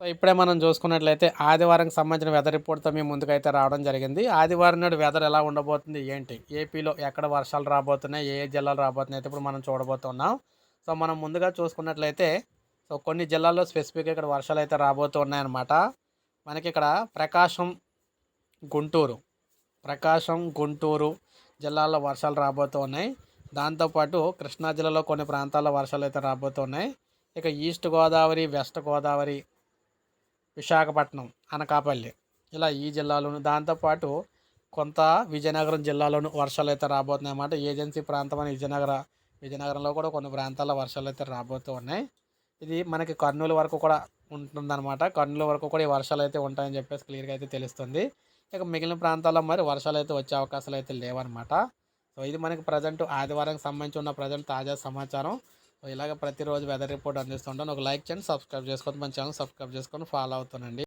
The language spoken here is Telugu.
సో ఇప్పుడే మనం చూసుకున్నట్లయితే ఆదివారంకి సంబంధించిన వెదర్ రిపోర్ట్తో మేము ముందుకైతే రావడం జరిగింది. ఆదివారం నాడు వెదర్ ఎలా ఉండబోతుంది ఏంటి? ఏపీలో ఎక్కడ వర్షాలు రాబోతున్నాయి ఏ ఏ జిల్లాలు రాబోతున్నాయి అయితే ఇప్పుడు మనం చూడబోతున్నాం. సో మనం ముందుగా చూసుకున్నట్లయితే సో కొన్ని జిల్లాల్లో స్పెసిఫిక్గా ఇక్కడ వర్షాలు అయితే రాబోతూ ఉన్నాయన్నమాట మనకి ఇక్కడ ప్రకాశం గుంటూరు ప్రకాశం గుంటూరు జిల్లాల్లో వర్షాలు రాబోతూ ఉన్నాయి దాంతోపాటు కృష్ణా జిల్లాలో కొన్ని ప్రాంతాల్లో వర్షాలు అయితే రాబోతున్నాయి. ఇక ఈస్ట్ గోదావరి వెస్ట్ గోదావరి విశాఖపట్నం అనకాపల్లి ఇలా ఈ జిల్లాలోను. దాంతోపాటు కొంత విజయనగరం జిల్లాలోను వర్షాలు అయితే రాబోతున్నాయి అన్నమాట. ఏజెన్సీ ప్రాంతం అని విజయనగర విజయనగరంలో కూడా కొన్ని ప్రాంతాల్లో వర్షాలు అయితే రాబోతూ ఉన్నాయి. ఇది మనకి కర్నూలు వరకు కూడా ఉంటుందన్నమాట. కర్నూలు వరకు కూడా ఈ వర్షాలు అయితే ఉంటాయని చెప్పేసి క్లియర్గా అయితే తెలుస్తుంది. ఇక మిగిలిన ప్రాంతాల్లో మరి వర్షాలు అయితే వచ్చే అవకాశాలు అయితే లేవన్నమాట. సో ఇది మనకి ప్రజెంట్ ఆదివారానికి సంబంధించి ఉన్న ప్రజెంట్ తాజా సమాచారం. ఇలాగ ప్రతిరోజు వెదర్ రిపోర్ట్ అందిస్తుంటాను ఒక లైక్ చేయండి సబ్స్క్రైబ్ చేసుకోండి మన ఛానల్ సబ్స్క్రైబ్ చేసుకొని ఫాలో అవుతానండి